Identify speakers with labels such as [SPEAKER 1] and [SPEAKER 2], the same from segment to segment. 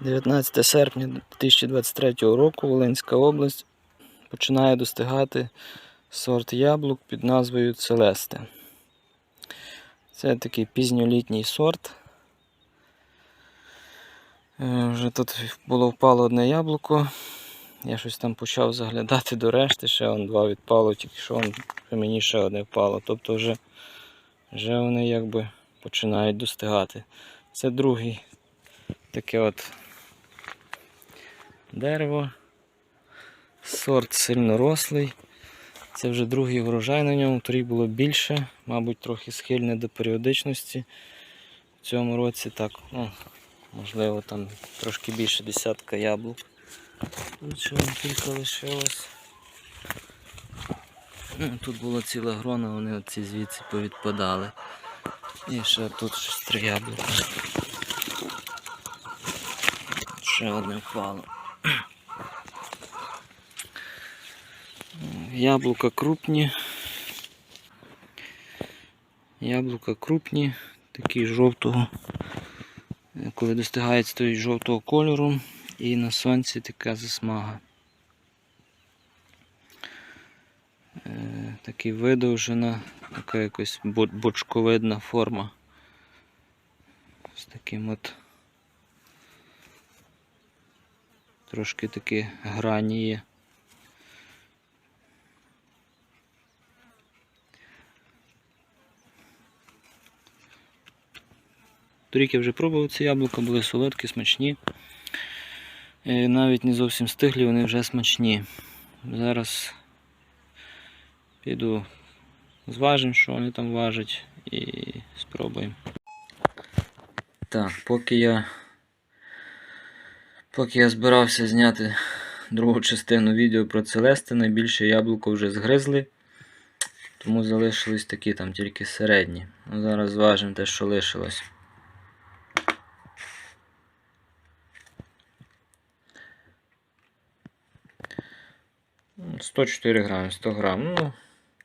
[SPEAKER 1] 19 серпня 2023 року Волинська область починає достигати сорт яблук під назвою Целесте. Це такий пізньолітній сорт. Е, Вже тут було впало одне яблуко. Я щось там почав заглядати до решти, ще он два відпало, тільки що он, мені ще одне впало. Тобто вже, вже вони якби починають достигати. Це другий таке от дерево. Сорт сильно рослий. Це вже другий врожай на ньому, торік було більше, мабуть, трохи схильне до періодичності. В цьому році так, ну, можливо, там трошки більше десятка яблук. Тут ще вон кілька лишилось. Ну, Тут була ціла грона, вони оці звідси повідпадали. І ще тут щось три яблука. Ще одне впало. Яблука крупні. Яблука крупні, такі жовтого. Коли достигають стоїть жовтого кольору і на сонці така засмага. Е, Такий видовжена, така якась бочковидна форма. З таким от трошки такі грані є. Торік я вже пробував ці яблука, були солодкі, смачні. Е, Навіть не зовсім стиглі, вони вже смачні. Зараз піду зважимо, що вони там важать, і спробуємо. Так, поки я поки я збирався зняти другу частину відео про Целесте, найбільше яблуко вже згризли, тому залишились такі там тільки середні. Ну, Зараз зважимо те, що лишилось. 104 грами, 100 грам. Ну,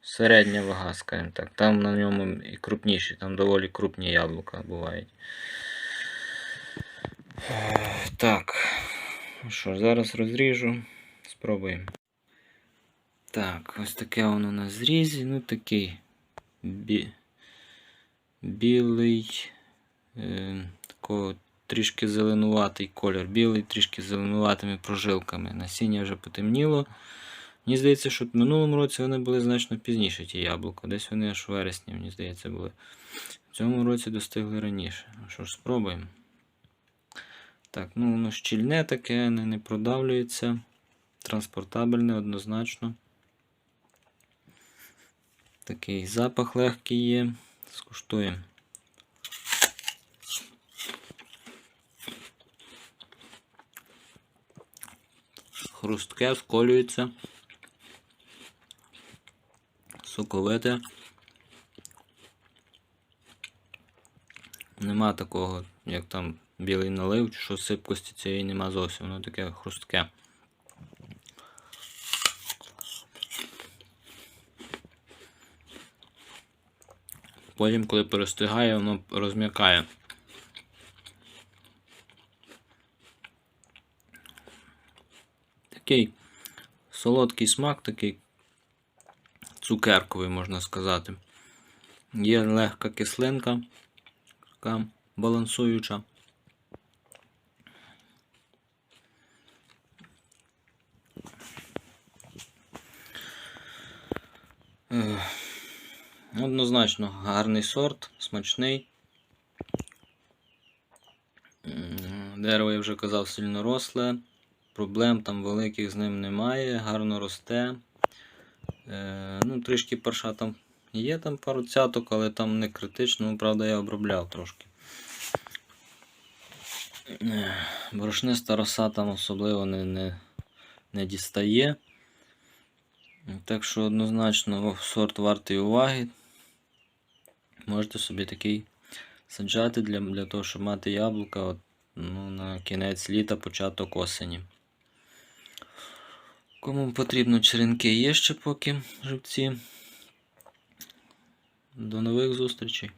[SPEAKER 1] середня вага, скажімо так. Там на ньому і крупніші, там доволі крупні яблука бувають. Е, Так. Що ж, зараз розріжу. Спробуємо. Так, ось таке воно на зрізі. Ну такий бі... білий. Е, такого трішки зеленуватий колір. Білий, трішки зеленуватими прожилками. Насіння вже потемніло. Мені здається, що в минулому році вони були значно пізніше, ті яблука. Десь вони аж у вересні, мені здається, були. В цьому році достигли раніше. Що ж, спробуємо. Так, ну воно щільне таке, не, не продавлюється. Транспортабельне однозначно. Такий запах легкий є. Скуштуємо. Хрустке, сколюється. Соковите. Нема такого, як там білий налив, що сипкості цієї нема зовсім, воно таке хрустке. Потім, коли перестигає, воно розм'якає. Такий солодкий смак, такий цукерковий, можна сказати. Є легка кислинка, така балансуюча. Однозначно гарний сорт, смачний. Дерево, я вже казав, сильно росле. Проблем там великих з ним немає, гарно росте. Е, ну, Трішки парша там є там пару цяток, але там не критично, ну, правда, я обробляв трошки. Е, Борошниста роса там особливо не, не, не дістає. Так що однозначно сорт вартий уваги. Можете собі такий саджати для, для того, щоб мати яблука от, ну, на кінець літа, початок осені. Кому потрібно черенки є ще поки живці. До нових зустрічей.